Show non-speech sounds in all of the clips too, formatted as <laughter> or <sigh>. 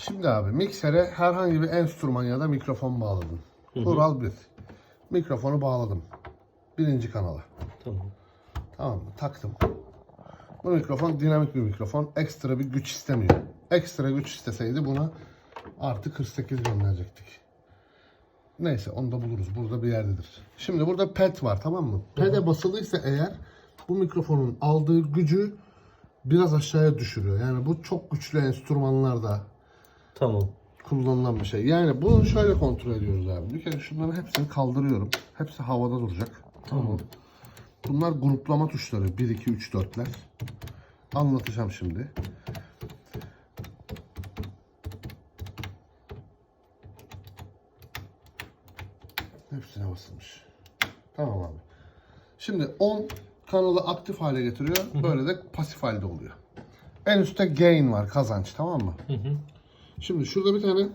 Şimdi abi miksere herhangi bir enstrüman ya da mikrofon bağladın. Kural bir. Mikrofonu bağladım. Birinci kanala. Tamam. Tamam mı? Taktım. Bu mikrofon dinamik bir mikrofon. Ekstra bir güç istemiyor. Ekstra güç isteseydi buna artı 48 gönderecektik. Neyse onu da buluruz. Burada bir yerdedir. Şimdi burada pad var tamam mı? Pad'e basılıysa eğer bu mikrofonun aldığı gücü biraz aşağıya düşürüyor. Yani bu çok güçlü enstrümanlarda Tamam. kullanılan bir şey. Yani bunu şöyle kontrol ediyoruz abi. Bir kere şunların hepsini kaldırıyorum. Hepsi havada duracak. Tamam. Bunlar gruplama tuşları. 1, 2, 3, 4'ler. Anlatacağım şimdi. Hepsine basılmış. Tamam abi. Şimdi 10 kanalı aktif hale getiriyor. Böyle de pasif halde oluyor. En üstte gain var kazanç tamam mı? Şimdi şurada bir tane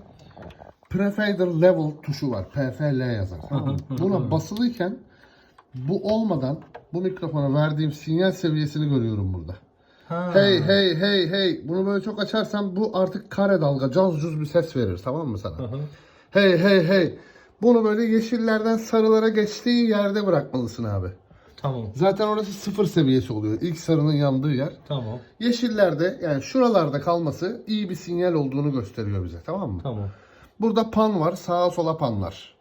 prefader level tuşu var. PFL yazar. Tamam? <laughs> Buna basılıyken bu olmadan bu mikrofona verdiğim sinyal seviyesini görüyorum burada. Ha. Hey hey hey hey. Bunu böyle çok açarsam bu artık kare dalga caz cuz bir ses verir tamam mı sana? Hey hey hey. Bunu böyle yeşillerden sarılara geçtiği yerde bırakmalısın abi. Tamam. Zaten orası sıfır seviyesi oluyor. İlk sarının yandığı yer. Tamam. Yeşillerde yani şuralarda kalması iyi bir sinyal olduğunu gösteriyor bize tamam mı? Tamam. Burada pan var. Sağa sola panlar.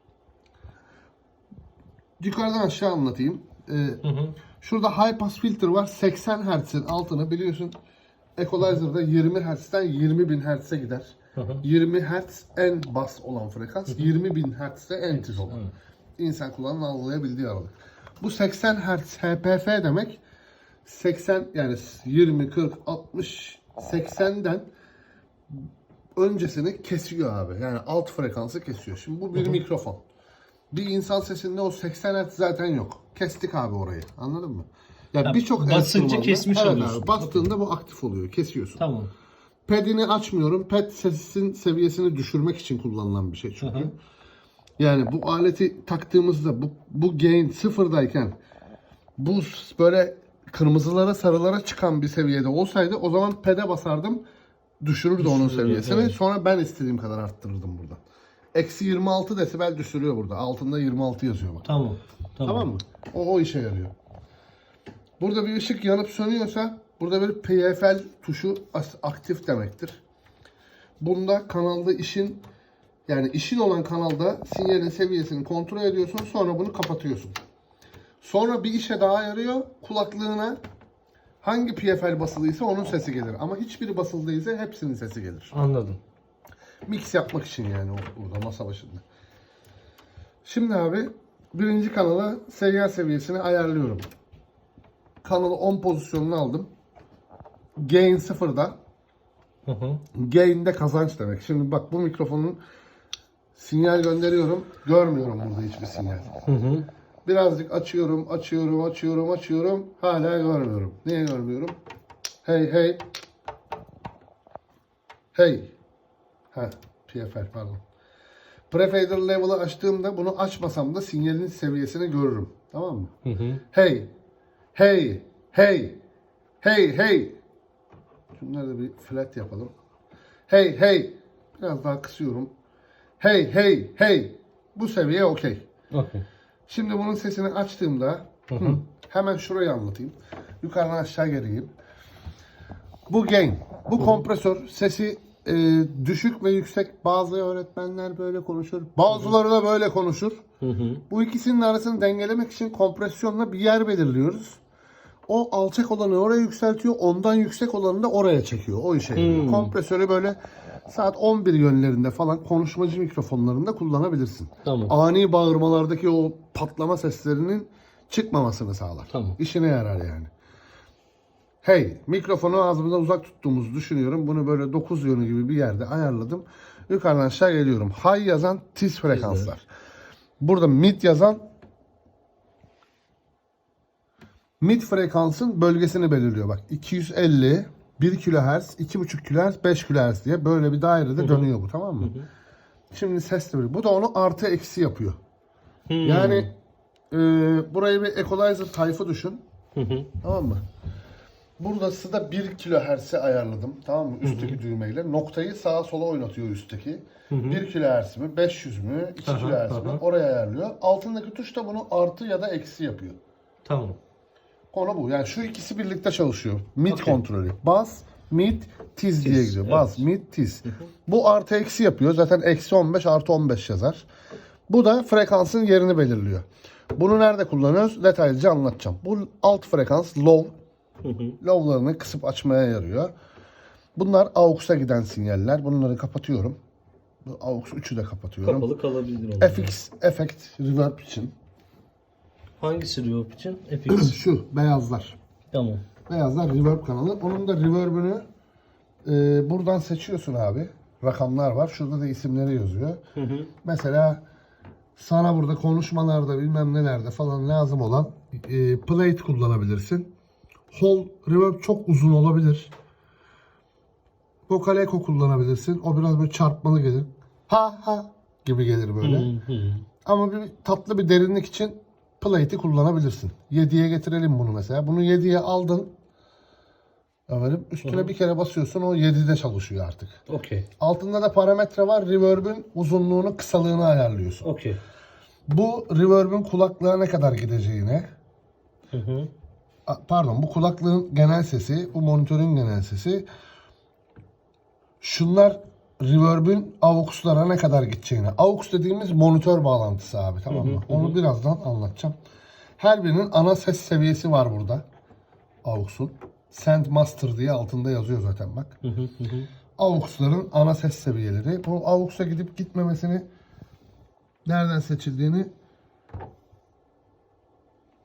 Yukarıdan aşağı anlatayım. Ee, Hı hı. şurada high pass filter var. 80 Hz'in altını biliyorsun. Equalizer'da 20 Hz'den 20.000 Hz'e gider. Hı hı. 20 Hz en bas olan frekans. 20.000 Hz de en tiz olan. İnsan kulağının algılayabildiği aralık. Bu 80 Hz HPF demek 80 yani 20, 40, 60, 80'den öncesini kesiyor abi. Yani alt frekansı kesiyor. Şimdi bu bir mikrofon. Bir insan sesinde o 80 Hz zaten yok. Kestik abi orayı. Anladın mı? Ya Ya birçok basınca kesmiş evet oluyorsun. Abi, bastığında bu aktif oluyor. Kesiyorsun. Tamam. Pad'ini açmıyorum. Pad sesin seviyesini düşürmek için kullanılan bir şey çünkü. Hı hı. Yani bu aleti taktığımızda bu, bu gain sıfırdayken bu böyle kırmızılara sarılara çıkan bir seviyede olsaydı o zaman pad'e basardım düşürürdü onun Düşürürdü, seviyesini. evet. Sonra ben istediğim kadar arttırırdım buradan. Eksi 26 desibel düşürüyor burada. Altında 26 yazıyor bak. Tamam. Tamam. Tamam mı? O, o işe yarıyor. Burada bir ışık yanıp sönüyorsa burada bir PFL tuşu aktif demektir. Bunda kanalda işin yani işin olan kanalda sinyalin seviyesini kontrol ediyorsun sonra bunu kapatıyorsun. Sonra bir işe daha yarıyor. Kulaklığına hangi PFL basılıysa onun sesi gelir. Ama hiçbiri basılı değilse hepsinin sesi gelir. Anladım. Mix yapmak için yani burada masa başında. Şimdi abi birinci kanala seyyar seviyesini ayarlıyorum. Kanalı 10 pozisyonuna aldım. Gain sıfırda. Hı hı. Gain de kazanç demek. Şimdi bak bu mikrofonun sinyal gönderiyorum. Görmüyorum burada hiçbir sinyal. Hı hı. Birazcık açıyorum, açıyorum, açıyorum, açıyorum. Hala görmüyorum. Niye görmüyorum? Hey hey. Hey. Ha, PFL pardon. Prefader level'ı açtığımda bunu açmasam da sinyalin seviyesini görürüm. Tamam mı? Hı hı. Hey. Hey. Hey. Hey hey. Şunları da bir flat yapalım. Hey hey. Biraz daha kısıyorum. Hey hey hey. Bu seviye okey. Okey. Şimdi bunun sesini açtığımda hı, hemen şurayı anlatayım. Yukarıdan aşağı geleyim. Bu gain. Bu kompresör sesi e, düşük ve yüksek. Bazı öğretmenler böyle konuşur. Bazıları da böyle konuşur. Hı hı. Bu ikisinin arasını dengelemek için kompresyonla bir yer belirliyoruz. O alçak olanı oraya yükseltiyor. Ondan yüksek olanı da oraya çekiyor. O işe yarıyor. Kompresörü böyle saat 11 yönlerinde falan konuşmacı mikrofonlarında kullanabilirsin. Tamam. Ani bağırmalardaki o patlama seslerinin çıkmamasını sağlar. Tamam. İşine yarar yani. Hey, mikrofonu ağzımdan uzak tuttuğumuzu düşünüyorum. Bunu böyle 9 yönü gibi bir yerde ayarladım. Yukarıdan aşağı geliyorum. High yazan tiz frekanslar. Burada mid yazan mid frekansın bölgesini belirliyor. Bak 250, 1 kHz, 2,5 kHz, 5 kHz diye böyle bir dairede dönüyor bu tamam mı? Şimdi ses de böyle. Bu da onu artı eksi yapıyor. Yani e, burayı bir equalizer tayfı düşün. Hı hı. Tamam mı? Burası da 1 kilohertz'e ayarladım. Tamam mı? Üstteki düğmeyle. Noktayı sağa sola oynatıyor üstteki. 1 kilohertz mi, 500 mü, 2 Aha, kilohertz mi oraya ayarlıyor. Altındaki tuş da bunu artı ya da eksi yapıyor. Tamam. Konu bu. Yani şu ikisi birlikte çalışıyor. Mid Okey. kontrolü. Bas, mid, tiz diye gidiyor. evet. Bas, mid, tiz. Bu artı eksi yapıyor. Zaten eksi 15 artı 15 yazar. Bu da frekansın yerini belirliyor. Bunu nerede kullanıyoruz? Detaylıca anlatacağım. Bu alt frekans low. Low'larını kısıp açmaya yarıyor. Bunlar AUX'a giden sinyaller. Bunları kapatıyorum. Bu AUX 3'ü de kapatıyorum. Kapalı kalabilir onlar. FX, effect, reverb için. Hangisi reverb için? FX. <clears throat> Şu beyazlar. tamam. Beyazlar reverb kanalı. Onun da reverb'ünü e, buradan seçiyorsun abi. Rakamlar var. Şurada da isimleri yazıyor. Hı hı. Mesela sana burada konuşmalarda bilmem nelerde falan lazım olan e, plate kullanabilirsin. Hall reverb çok uzun olabilir. Vocal echo kullanabilirsin. O biraz böyle çarpmalı gelir. Ha ha gibi gelir böyle. Hı hı. Ama bir tatlı bir derinlik için plate'i kullanabilirsin. 7'ye getirelim bunu mesela. Bunu 7'ye aldın. Efendim, üstüne bir kere basıyorsun o 7'de çalışıyor artık. Okey. Altında da parametre var. Reverb'ün uzunluğunu, kısalığını ayarlıyorsun. Okey. Bu reverb'ün kulaklığa ne kadar gideceğine, Hı hı. a- pardon bu kulaklığın genel sesi, bu monitörün genel sesi. Şunlar reverb'ün AUX'lara ne kadar gideceğine. AUX dediğimiz monitör bağlantısı abi tamam mı? Onu birazdan anlatacağım. Her birinin ana ses seviyesi var burada. AUX'un. Send Master diye altında yazıyor zaten bak. Hı hı hı. hı. AUX'ların ana ses seviyeleri. Bu AUX'a gidip gitmemesini nereden seçildiğini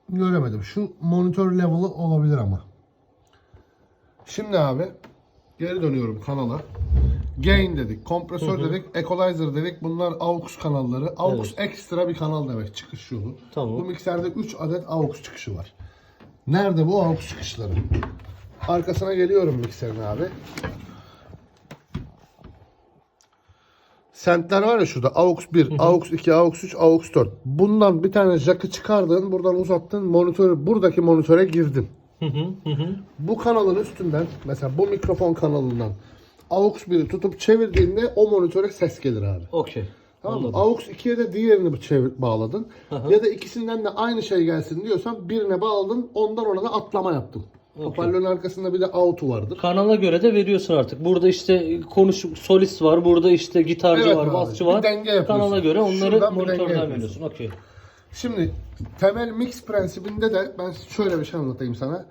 göremedim. Şu monitör level'ı olabilir ama. Şimdi abi geri dönüyorum kanala. Gain dedik, kompresör dedik, equalizer dedik. Bunlar AUX kanalları. AUX ekstra bir kanal demek çıkış yolu. Tamam. Bu mikserde 3 adet AUX çıkışı var. Nerede bu AUX çıkışları? Arkasına geliyorum mikserin abi. Sentler var ya şurada AUX 1, AUX 2, AUX 3, AUX 4. Bundan bir tane jack'ı çıkardın, buradan uzattın, monitörü buradaki monitöre girdin. Hı hı hı hı. Bu kanalın üstünden mesela bu mikrofon kanalından AUX 1'i tutup çevirdiğinde o monitöre ses gelir abi. Okey. Tamam mı? AUX 2'ye de diğerini çevir, bağladın. Ya da ikisinden de aynı şey gelsin diyorsan birine bağladın, ondan ona da atlama yaptın. Hoparlörün arkasında bir de out'u vardır. Kanala göre de veriyorsun artık. Burada işte konuş solist var, burada işte gitarcı Evet var, basçı var. denge yapıyorsun. Kanala göre onları Şuradan monitörden veriyorsun. Okey. Şimdi temel mix prensibinde de ben şöyle bir şey anlatayım sana.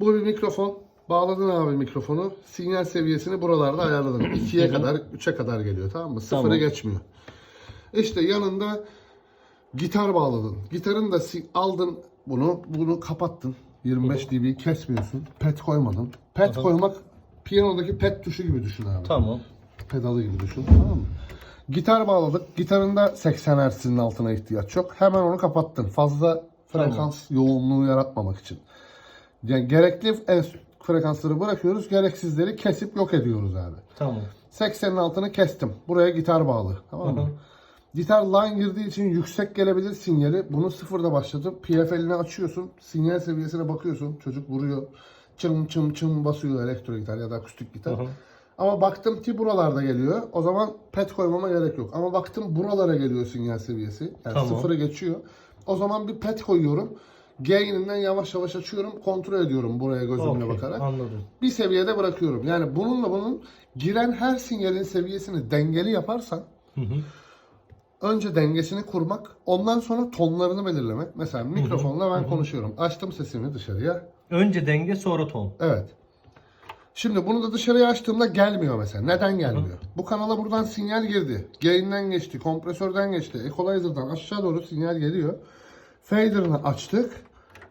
Bu bir mikrofon. Bağladın abi mikrofonu. Sinyal seviyesini buralarda ayarladın. <clears throat> 2'ye kadar, 3'e kadar geliyor tamam mı? Sıfırı Tamam. geçmiyor. İşte yanında gitar bağladın. Gitarın da si- aldın bunu, bunu kapattın. 25 dB kesmiyorsun. Pet koymadın. Pet koymak piyanodaki pet tuşu gibi düşün abi. Tamam. Pedalı gibi düşün tamam mı? Gitar bağladık. Gitarında 80 Hz'in altına ihtiyaç yok. Hemen onu kapattın. Fazla frekans yoğunluğu yaratmamak için. Yani gerekli en- frekansları bırakıyoruz. Gereksizleri kesip yok ediyoruz abi. Tamam. 80'in altını kestim. Buraya gitar bağlı. Tamam mı? Gitar line girdiği için yüksek gelebilir sinyali. Bunu sıfırda başlatıp PFL'ini açıyorsun. Sinyal seviyesine bakıyorsun. Çocuk vuruyor. Çım çım çım basıyor elektro gitar ya da akustik gitar. Hı hı. Ama baktım ki buralarda geliyor. O zaman pet koymama gerek yok. Ama baktım buralara geliyor sinyal seviyesi. Yani Tamam. sıfırı geçiyor. O zaman bir pet koyuyorum. Gain'inden yavaş yavaş açıyorum. Kontrol ediyorum buraya gözümle Okey, bakarak Anladım. bir seviyede bırakıyorum. Yani bununla bunun giren her sinyalin seviyesini dengeli yaparsan Hı hı. önce dengesini kurmak, ondan sonra tonlarını belirlemek. Mesela mikrofonla ben konuşuyorum. Açtım sesimi dışarıya. Önce denge sonra ton. Evet. Şimdi bunu da dışarıya açtığımda gelmiyor mesela. Neden gelmiyor? Bu kanala buradan sinyal girdi. Gain'den geçti, kompresörden geçti, equalizer'dan aşağı doğru sinyal geliyor. Fader'ını açtık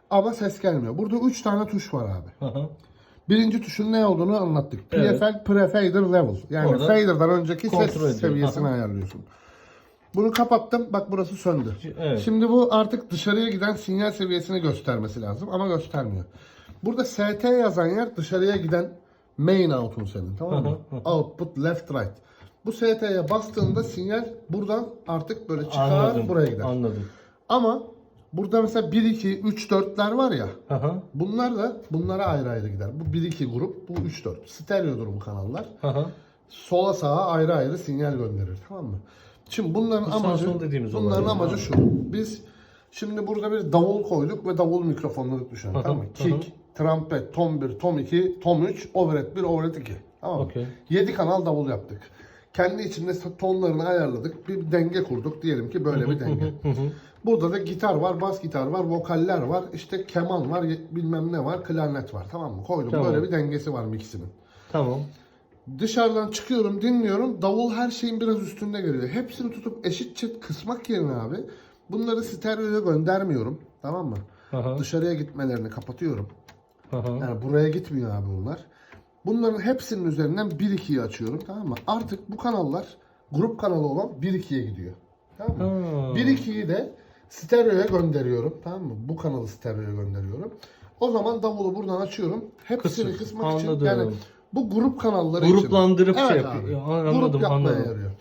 ama ses gelmiyor. Burada 3 tane tuş var abi. Hı hı. Birinci tuşun ne olduğunu anlattık. Evet. PFL Pre-Fader Level. Yani Orada fader'dan önceki ses ediyor. seviyesini Aha. ayarlıyorsun. Bunu kapattım. Bak burası söndü. Evet. Şimdi bu artık dışarıya giden sinyal seviyesini göstermesi lazım ama göstermiyor. Burada ST yazan yer dışarıya giden main out'un senin tamam mı? Output left right. Bu ST'ye bastığında sinyal buradan artık böyle çıkar Anladım. buraya gider. Anladım. Ama Burada mesela 1 2 3 4'ler var ya. Hı. Bunlar da bunlara ayrı ayrı gider. Bu 1 2 grup, bu 3 4. Stereodur bu kanallar. Hı. Sola sağa ayrı ayrı sinyal gönderir. Tamam mı? Şimdi bunların Bu amacı dediğimiz bunların amacı şu. Biz şimdi burada bir davul koyduk ve davul mikrofonları düşünün. Tamam mı? Kick, trompet, tom 1, tom 2, tom 3, overhead 1, overhead 2. Tamam mı? Okey. 7 kanal davul yaptık. Kendi içinde tonlarını ayarladık. Bir denge kurduk. Diyelim ki böyle bir denge. <laughs> Burada da gitar var, bas gitar var, vokaller var, işte keman var, bilmem ne var, klarnet var. Tamam mı? Koydum. Tamam. Böyle bir dengesi var mixinin. Tamam. Dışarıdan çıkıyorum, dinliyorum. Davul her şeyin biraz üstünde geliyor. Hepsini tutup eşitçe kısmak yerine abi bunları stereoya göndermiyorum. Tamam mı? Hı. Dışarıya gitmelerini kapatıyorum. Hı. Yani buraya gitmiyor abi bunlar. Bunların hepsinin üzerinden 1-2'yi açıyorum. Tamam mı? Artık bu kanallar grup kanalı olan 1-2'ye gidiyor. Tamam mı? Ha. 1-2'yi de stereoya gönderiyorum. Tamam mı? Bu kanalı stereoya gönderiyorum. O zaman davulu buradan açıyorum. Hepsini Kısır. kısmak için Anladım. yani bu grup kanalları Gruplandırıp için. şey Evet yapıyor. Anladım, Grup yapmaya anladım. yarıyor.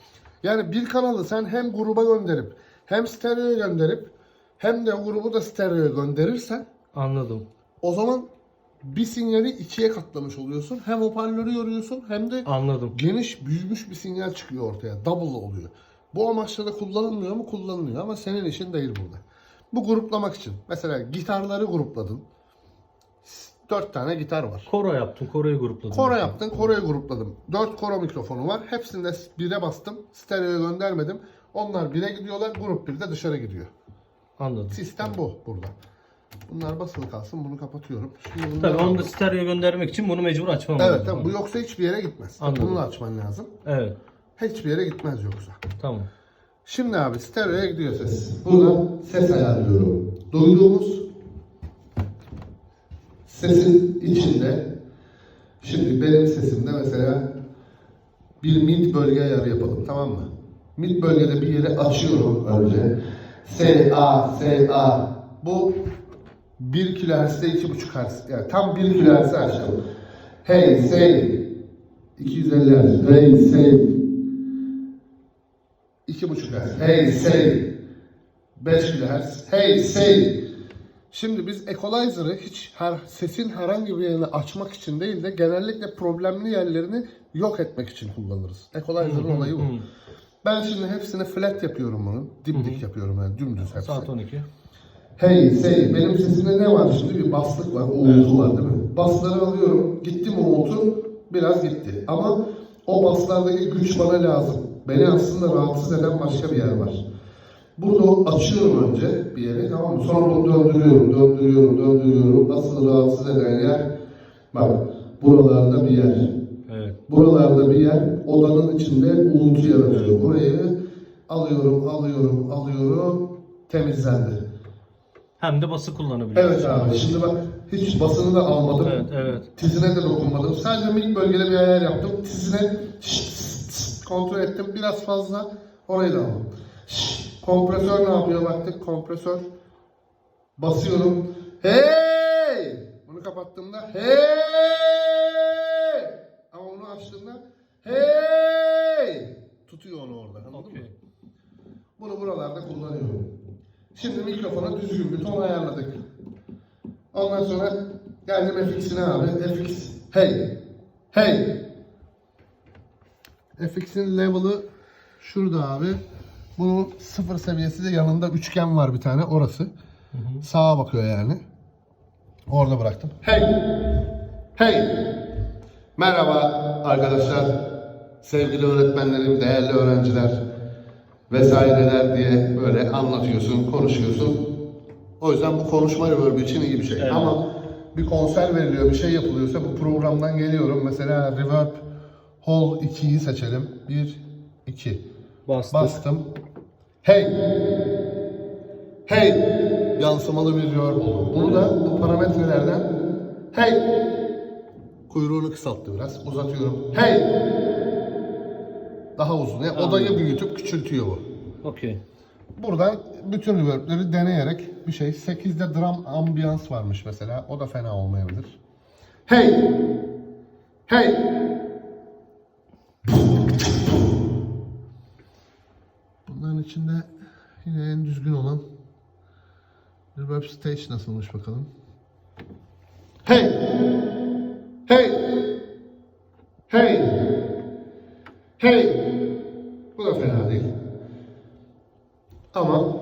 Yani bir kanalı sen hem gruba gönderip hem stereoya gönderip hem de grubu da stereoya gönderirsen Anladım. o zaman bir sinyali ikiye katlamış oluyorsun. Hem hoparlörü yoruyorsun hem de Anladım. geniş büyümüş bir sinyal çıkıyor ortaya. Double oluyor. Bu amaçla da kullanılmıyor mu? Kullanılıyor ama senin işin değil burada. Bu gruplamak için. Mesela gitarları grupladın. Dört tane gitar var. Koro yaptım. Koroyu grupladım. Koro yaptın, koroyu grupladım. Dört koro mikrofonu var. Hepsinde bire bastım. Stereoya göndermedim. Onlar bire gidiyorlar, grup bir de dışarı gidiyor. Anladım. Sistem bu burada. Bunlar basılı kalsın, bunu kapatıyorum. Şimdi bunları Tabii onu da stereo göndermek için bunu mecbur açmam Evet, lazım. tabii bu yoksa hiçbir yere gitmez. Anladım. Bunu da açman lazım. Evet. Hiçbir yere gitmez yoksa. Tamam. Şimdi abi stereoya gidiyor ses. Buradan ses ayarlıyorum. Duyduğumuz sesin içinde şimdi benim sesimde mesela bir mid bölge ayarı yapalım tamam mı? Mid bölgede bir yeri açıyorum önce. S, A, S, A. Bu 1 kHz'de 2,5 Hz. Yani tam 1 kHz'de açalım. Hey, say. 250 Hz. Hey, say. 2,5 Hz. Hey, say. 5 kHz. Hey, say. Şimdi biz equalizer'ı hiç her sesin herhangi bir yerini açmak için değil de genellikle problemli yerlerini yok etmek için kullanırız. Equalizer'ın olayı bu. Ben şimdi hepsini flat yapıyorum bunun. Dimdik yapıyorum yani dümdüz hepsi. Saat 12. Hey, say, benim sesimde ne var şimdi? Bir baslık var, uğultu var değil mi? Basları alıyorum, gittim uğultu, biraz gitti. Ama o baslardaki güç bana lazım. Beni aslında rahatsız eden başka bir yer var. Burada açıyorum önce bir yeri, tamam mı? Sonra bunu döndürüyorum, döndürüyorum, döndürüyorum. Asıl rahatsız eden yer, bak buralarda bir yer. Evet. Buralarda bir yer odanın içinde uğultu yaratıyor. Burayı alıyorum, alıyorum, alıyorum, temizlendi. Hem de bası kullanabiliyorsun. Evet abi şimdi bak hiç basını da almadım. Evet, evet. Tizine de dokunmadım. Sadece minik bölgede bir ayar yaptım. Tizine kontrol ettim. Biraz fazla orayı da aldım. Kompresör ne yapıyor baktık kompresör. Basıyorum. Hey! Bunu kapattığımda hey! Ama onu açtığımda hey! Tutuyor onu orada. Anladın mı? Okey. Bunu buralarda kullanıyorum. Şimdi mikrofona düzgün bir ton ayarladık. Ondan sonra geldim FX'ine abi. FX. Hey. Hey. FX'in level'ı şurada abi. Bunun sıfır seviyesi de yanında üçgen var bir tane orası. Sağa bakıyor yani. Orada bıraktım. Hey. Hey. Merhaba arkadaşlar. Sevgili öğretmenlerim, değerli öğrenciler vesaireler diye böyle anlatıyorsun, konuşuyorsun. O yüzden bu konuşma reverb için iyi bir şey. Evet. Ama bir konser veriliyor, bir şey yapılıyorsa bu programdan geliyorum. Mesela reverb hall 2'yi seçelim. 1 2 Bastık. bastım. Hey. Hey. Yansımalı bir reverb oldu. Bunu da bu parametrelerden hey kuyruğunu kısalttı biraz. Uzatıyorum. Hey. Daha uzun. Yani odayı büyütüp küçültüyor bu. Okey. Buradan bütün reverb'leri deneyerek bir şey. 8'de drum ambiyans varmış mesela. O da fena olmayabilir. Hey! Hey! Bunların içinde yine en düzgün olan Reverb stage nasılmış bakalım. Hey! Hey! Hey! Bu da fena değil. Ama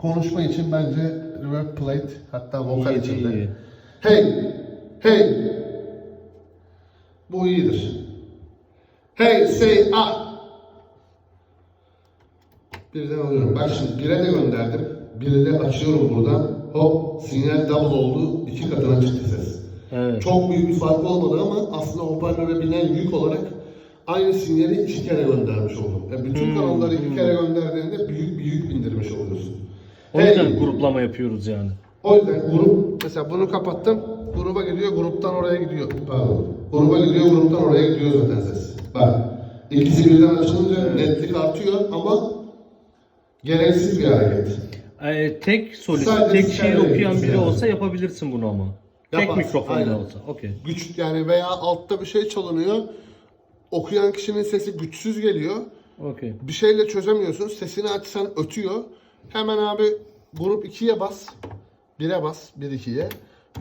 konuşma için bence reverb plate hatta vokal İyi, için de. iyi. Hey! Hey! Bu iyidir. Hey say ah! Birden alıyorum. Bak şimdi bire de gönderdim. Biri de açıyorum buradan. Hop sinyal double oldu. İki katına çıktı ses. Evet. Çok büyük bir fark olmadı ama aslında hoparlöre binen yük olarak aynı sinyali iki kere göndermiş oldum. Yani bütün Hmm, kanalları iki kere gönderdiğinde büyük bir yük bindirmiş oluyorsun. O yüzden Hey! gruplama yapıyoruz yani. O yüzden grup, mesela bunu kapattım, gruba gidiyor, gruptan oraya gidiyor. Pardon. Gruba gidiyor, gruptan oraya gidiyor zaten ses. Bak, ikisi birden açılınca netlik artıyor ama gereksiz bir hareket. Ee, tek solist, Sadece tek şiir de okuyan biri yani. olsa yapabilirsin bunu ama. Tek Yaparsın, mikrofonla aynen. olsa. Okey. Güç yani veya altta bir şey çalınıyor, okuyan kişinin sesi güçsüz geliyor. Okey. Bir şeyle çözemiyorsun, sesini açsan ötüyor. Hemen abi grup 2'ye bas, 1'e bas, 1-2'ye.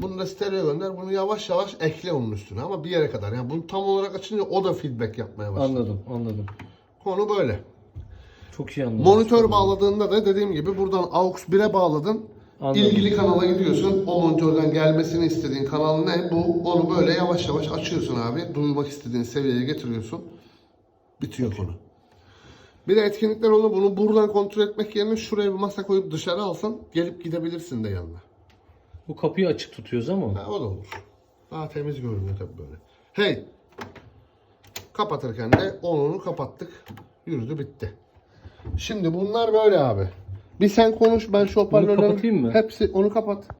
Bunu da stereo gönder, bunu yavaş yavaş ekle onun üstüne ama bir yere kadar. Yani bunu tam olarak açınca o da feedback yapmaya başlıyor. Anladım, anladım. Konu böyle. Çok iyi anladım. Monitör bağladığında da dediğim gibi buradan AUX 1'e bağladın. Anladım. İlgili kanala gidiyorsun. O monitörden gelmesini istediğin kanal ne? Bu. Onu böyle yavaş yavaş açıyorsun abi. Duymak istediğin seviyeye getiriyorsun. Bitiyor konu. Bir de etkinlikler olur. Bunu buradan kontrol etmek yerine şuraya bir masa koyup dışarı alsan gelip gidebilirsin de yanına. Bu kapıyı açık tutuyoruz ama. Ha, o da olur. Daha temiz görünüyor tabii böyle. Hey! Kapatırken de onunu kapattık. Yürüdü bitti. Şimdi bunlar böyle abi. Bir sen konuş ben şu kapatayım mı? hepsi onu kapat.